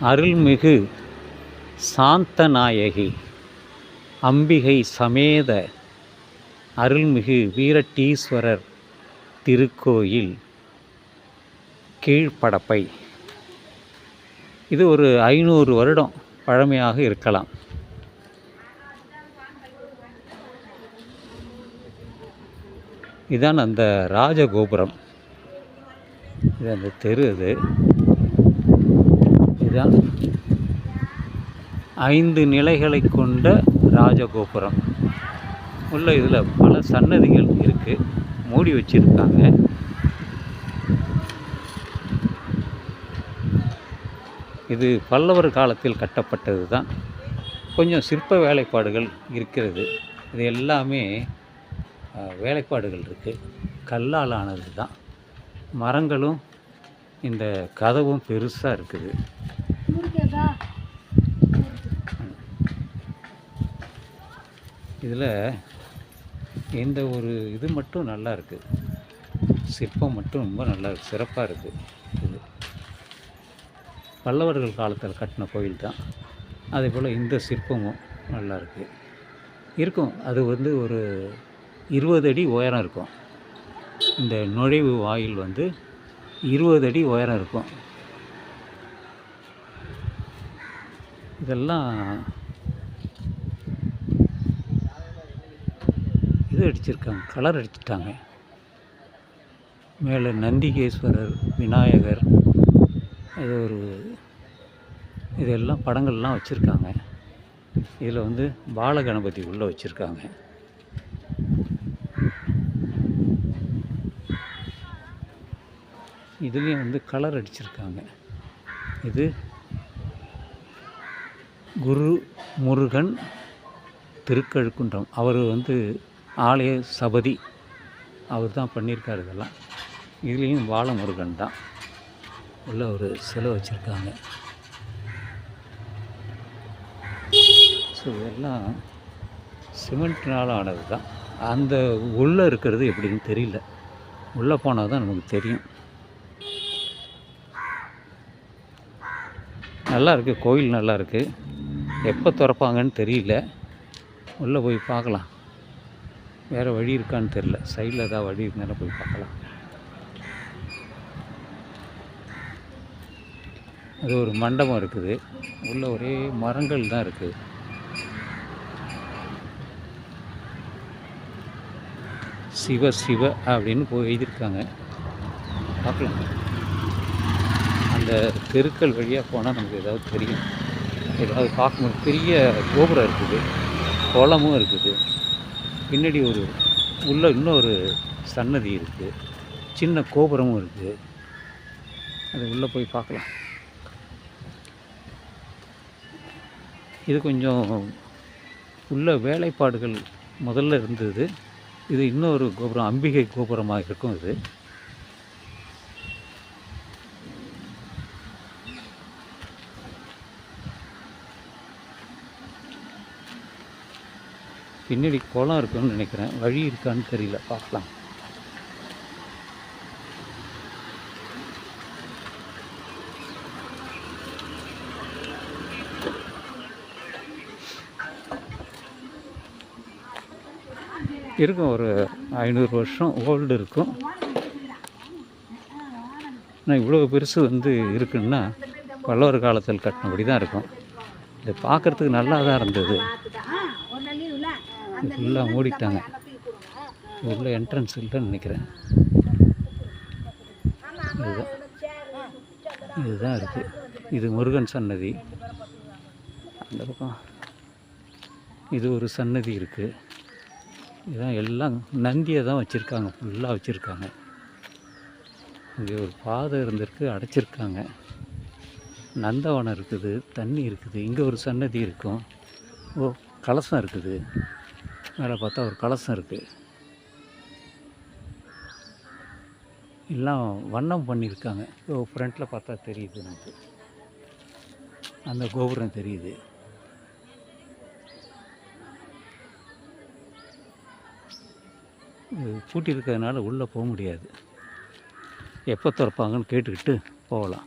அருள்மிகு சாந்தநாயகி அம்பிகை சமேத அருள்மிகு வீரட்டீஸ்வரர் திருக்கோயில் கீழ்ப்படப்பை. இது ஒரு ஐநூறு வருடம் பழமையாக இருக்கலாம். இதான் அந்த ராஜகோபுரம். இது அந்த தெரு அது. இதுதான் ஐந்து நிலைகளை கொண்ட ராஜகோபுரம். உள்ள இதில் பல சன்னதிகள் இருக்குது மூடி வச்சிருக்காங்க. இது பல்லவர் காலத்தில் கட்டப்பட்டது தான் கொஞ்சம் சிற்ப வேலைப்பாடுகள் இருக்கிறது. இது எல்லாமே வேலைப்பாடுகள் இருக்குது கல்லால் ஆனது தான் மரங்களும் இந்த கதவும் பெருசாக இருக்குது. இதில் இந்த ஒரு இது மட்டும் நல்லா இருக்குது சிற்பம் மட்டும் ரொம்ப நல்லா இருக்குது சிறப்பாக இருக்குது இது. பல்லவர்கள் காலத்தில் கட்டின கோயில் தான். அதே போல் இந்த சிற்பமும் நல்லா இருக்குது இருக்கும். அது வந்து ஒரு இருபது அடி உயரம் இருக்கும். இந்த நுழைவு வாயில் வந்து இருபது அடி உயரம் இருக்கும். இதெல்லாம் இது அடிச்சிருக்காங்க கலர் அடிச்சிட்டாங்க. மேலே நந்திகேஸ்வரர் விநாயகர் இது ஒரு இதெல்லாம் படங்கள்லாம் வச்சுருக்காங்க. இதில் வந்து பாலகணபதி உள்ளே வச்சுருக்காங்க. இதுலேயும் வந்து கலர் அடிச்சிருக்காங்க. இது குரு முருகன் திருக்கழுக்குன்றம். அவர் வந்து ஆலய சபதி. அவர் தான் பண்ணியிருக்காரு இதெல்லாம். இதுலேயும் வாழமுருகன் தான். உள்ள ஒரு சிலை வச்சுருக்காங்க. ஸோ இதெல்லாம் சிமெண்ட்னால் ஆனது தான். அந்த உள்ளே இருக்கிறது எப்படின்னு தெரியல. உள்ளே போனால் தான் நமக்கு தெரியும். நல்லா இருக்குது கோயில் நல்லா இருக்குது எப்போ திறப்பாங்கன்னு தெரியல. உள்ளே போய் பார்க்கலாம். வேறு வழி இருக்கான்னு தெரில சைடில் ஏதாவது வழி இருந்தாலும் போய் பார்க்கலாம். அது ஒரு மண்டபம் இருக்குது. உள்ள ஒரே மரங்கள் தான் இருக்குது. சிவ சிவ அப்படின்னு போய் எழுதியிருக்காங்க. பார்க்கலாம். அந்த தெருக்கள் வழியாக போனால் நமக்கு ஏதாவது தெரியும். அது பார்க்கும்போது பெரிய கோபுரம் இருக்குது. குளமும் இருக்குது. பின்னாடி ஒரு உள்ள இன்னொரு சன்னதி இருக்குது சின்ன கோபுரமும் இருக்குது அது உள்ளே போய் பார்க்கலாம். இது கொஞ்சம் உள்ள வேலைப்பாடுகள் முதல்ல இருந்தது. இது இன்னொரு கோபுரம் அம்பிகை கோபுரமாக இருக்கும் இது. பின்னாடி குளம் இருக்குன்னு நினைக்கிறேன். வழி இருக்கான்னு தெரியல. பார்க்கலாம். இருக்கும். ஒரு ஐநூறு வருஷம் ஓல்டு இருக்கும். ஆனால் இவ்வளோ பெருசு வந்து இருக்குன்னா பல்லவர் காலத்தில் கட்டினபடி தான் இருக்கும். இது பார்க்குறதுக்கு நல்லா தான் இருந்தது. ஃபுல்லாக மூடிட்டாங்க. உள்ள என்ட்ரன்ஸ் இல்லைன்னு நினைக்கிறேன். இதுதான். இதுதான் இருக்குது இது முருகன் சன்னதி. அந்த பக்கம். இது ஒரு சன்னதி இருக்குது இதான் எல்லாம் நந்தியை தான் வச்சுருக்காங்க. ஃபுல்லாக வச்சுருக்காங்க. இங்கே ஒரு பாதை இருந்திருக்கு அடைச்சிருக்காங்க. நந்தவனம் இருக்குது தண்ணி இருக்குது. இங்கே ஒரு சன்னதி இருக்கும். ஓ கலசம் இருக்குது. மேலே பார்த்தா ஒரு கலசம் இருக்குது எல்லாம் வண்ணம் பண்ணியிருக்காங்க. இப்போ ஃப்ரண்ட்டில் பார்த்தா தெரியுது நமக்கு. அந்த கோபுரம் தெரியுது. பூட்டி இருக்கிறதுனால உள்ளே போக முடியாது. எப்போ திறப்பாங்கன்னு கேட்டுக்கிட்டு போகலாம்.